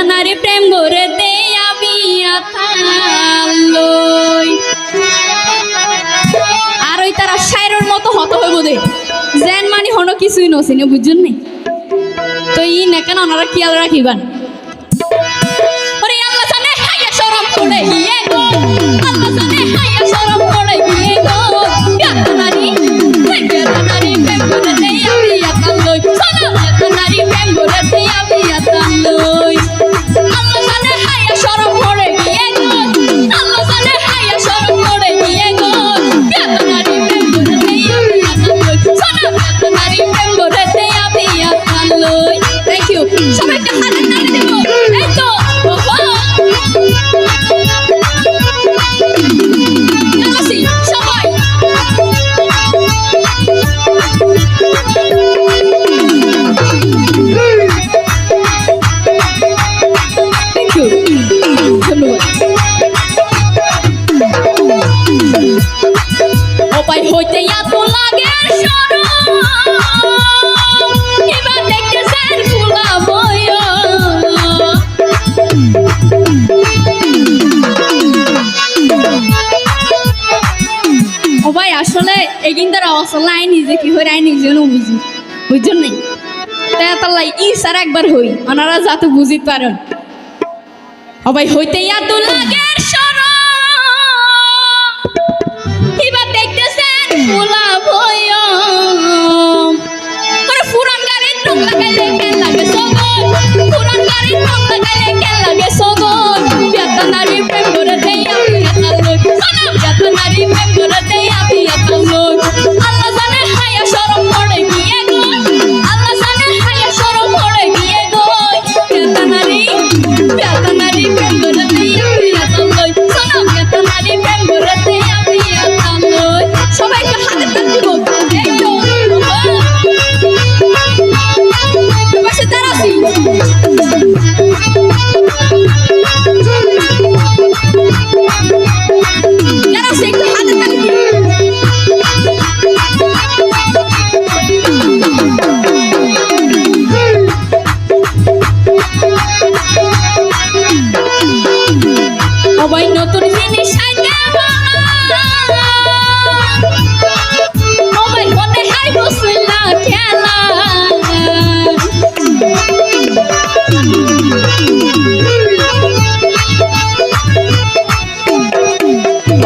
থানারে প্রেম গরে দে আর ওই তারা শায়রের মতো হত হইব দে জেন মানে হনো কিছুই নছিনে বুঝুন নি? তো ই না কেন ওনারা খেয়াল রাখিবান? আল্লাহ গো। আল্লাহ সবাইকে হাতে তালি দেব এই তো ধন্যবাদ অপায় হইতে আই নিজে কি হই আই নিজে বুঝি। বুঝছেন নাই? তাই ই স্যার একবার হই ওনারা যাতে বুঝিতে পারেন। ও হইতে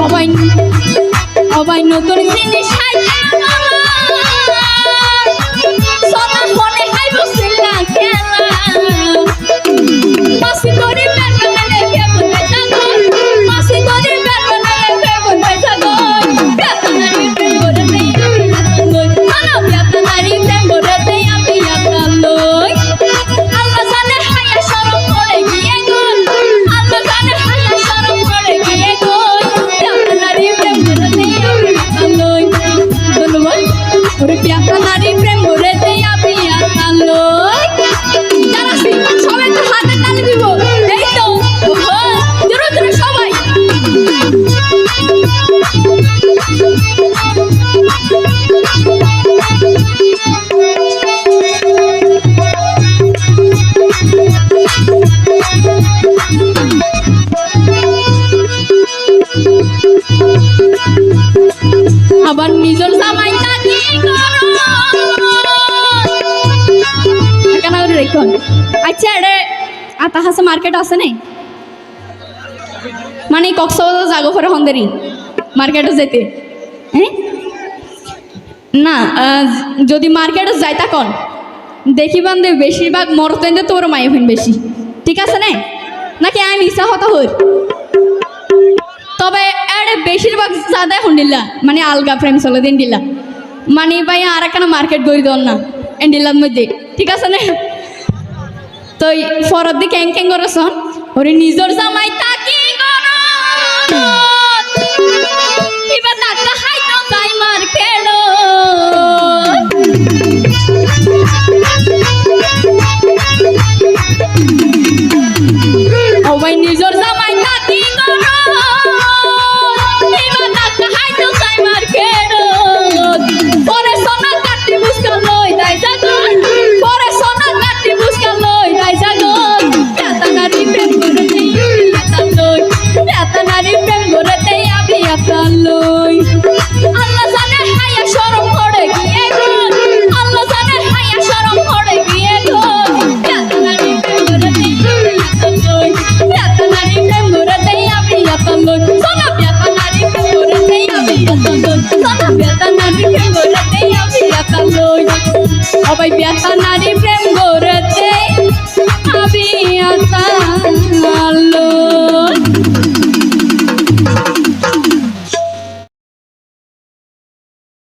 সবাই সবাই নতুন জিনিস নিজের আচ্ছা এড়ে আতা হাসে মার্কেট আছে নাই মানে কক্সবাজার জাগো ফেরা হন্দেরি মার্কেটে যেতে হ্যাঁ? না যদি মার্কেটে যাই তখন দেখি বান্ধে বেশিরভাগ মরতেন তোর মায়ে হইন বেশি। ঠিক আছে না? নাকি আমি মিশা হতা হই? তবে এড়ে বেশিরভাগ সাদা এখন দিলা মানে আলগা ফ্রেম চলে দিন দিলা মানে ভাই আর একটা মার্কেট গড়ি দন না এন্ডিলার মধ্যে ঠিক আছে না তো ফরত দি ক্যাং ক্যাং করছন ওরে নিজর জামাই তাকি করো পেতন সোনা পেতন আর ফেমোরাতে আমি পেতন সোনা পেতন আর ফেমোরাতে আমি পেতন সবাই পেতন